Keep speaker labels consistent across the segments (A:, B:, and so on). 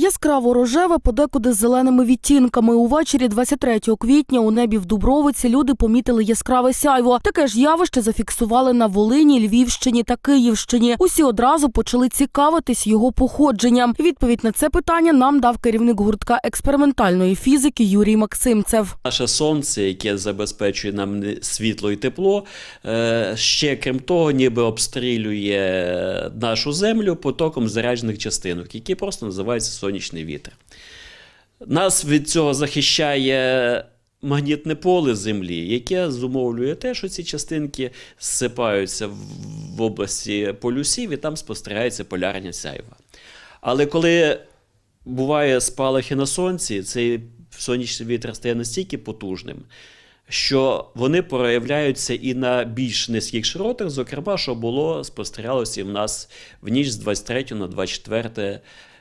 A: Яскраво рожеве, подекуди з зеленими відтінками. Увечері 23 квітня у небі в Дубровиці люди помітили яскраве сяйво. Таке ж явище зафіксували на Волині, Львівщині та Київщині. Усі одразу почали цікавитись його походженням. Відповідь на це питання нам дав керівник гуртка експериментальної фізики Юрій Максимцев.
B: Наше сонце, яке забезпечує нам світло і тепло, е, ще крім того, ніби обстрілює нашу землю потоком заряджених частинок, які просто називаються сонячний вітер. Нас від цього захищає магнітне поле Землі, яке зумовлює те, що ці частинки зсипаються в- області полюсів і там спостерігається полярня сяйва. Але коли буває спалахи на сонці, цей сонячний вітер стає настільки потужним, що вони проявляються і на більш низьких широтах, зокрема, що було спостерігалося в нас в ніч з 23 на 24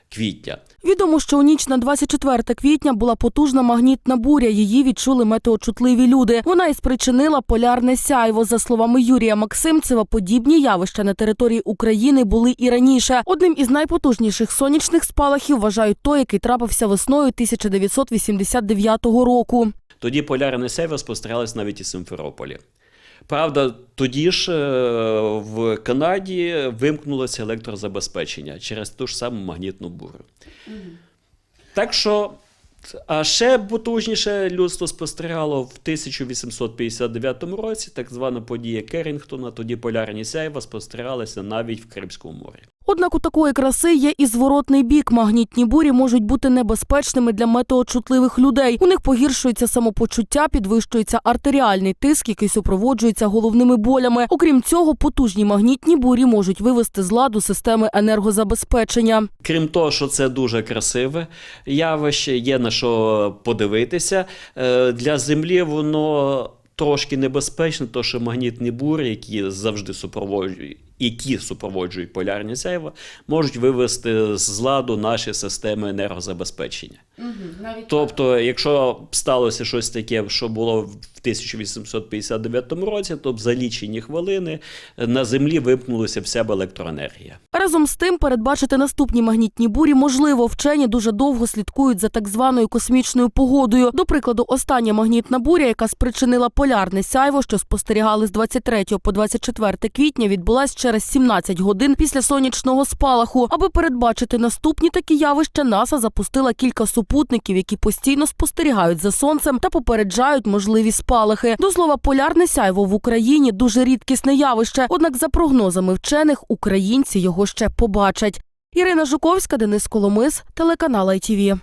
B: квітня.
A: Відомо, що у ніч на 24 квітня була потужна магнітна буря. Її відчули метеочутливі люди. Вона і спричинила полярне сяйво. За словами Юрія Максимцева, подібні явища на території України були і раніше. Одним із найпотужніших сонячних спалахів вважають той, який трапився весною 1989 року.
B: Тоді полярне сяйво спостерігалось навіть і Симферополі. Правда, тоді ж е, в Канаді вимкнулося електрозабезпечення через ту ж саму магнітну бурю. Так що, а ще потужніше людство спостерігало в 1859 році, так звана подія Керрінгтона, тоді полярні сяйва спостерігалися навіть в Кримському морі.
A: Однак у такої краси є і зворотний бік. Магнітні бурі можуть бути небезпечними для метеочутливих людей. У них погіршується самопочуття, підвищується артеріальний тиск, який супроводжується головними болями. Окрім цього, потужні магнітні бурі можуть вивести з ладу системи енергозабезпечення.
B: Крім того, що це дуже красиве явище, є на що подивитися. е, Для землі воно трошки небезпечно, то що магнітні бурі, які завжди супроводжують. Які супроводжують полярні сяйва, можуть вивести з ладу наші системи енергозабезпечення. навіть Тобто, якщо б сталося щось таке, що було в 1859 році, то б за лічені хвилини на землі вимкнулася вся б електроенергія.
A: Разом з тим, передбачити наступні магнітні бурі можливо. Вчені дуже довго слідкують за так званою космічною погодою. До прикладу, остання магнітна буря, яка спричинила полярне сяйво, що спостерігали з 23 по 24 квітня, відбулась через 17 годин після сонячного спалаху. Аби передбачити наступні такі явища, НАСА запустила кілька супутників, які постійно спостерігають за сонцем та попереджають можливі спалахи. До слова, полярне сяйво в Україні дуже рідкісне явище. Однак, за прогнозами вчених, українці його ще побачать. Ірина Жуковська, Денис Коломис, телеканал ITV.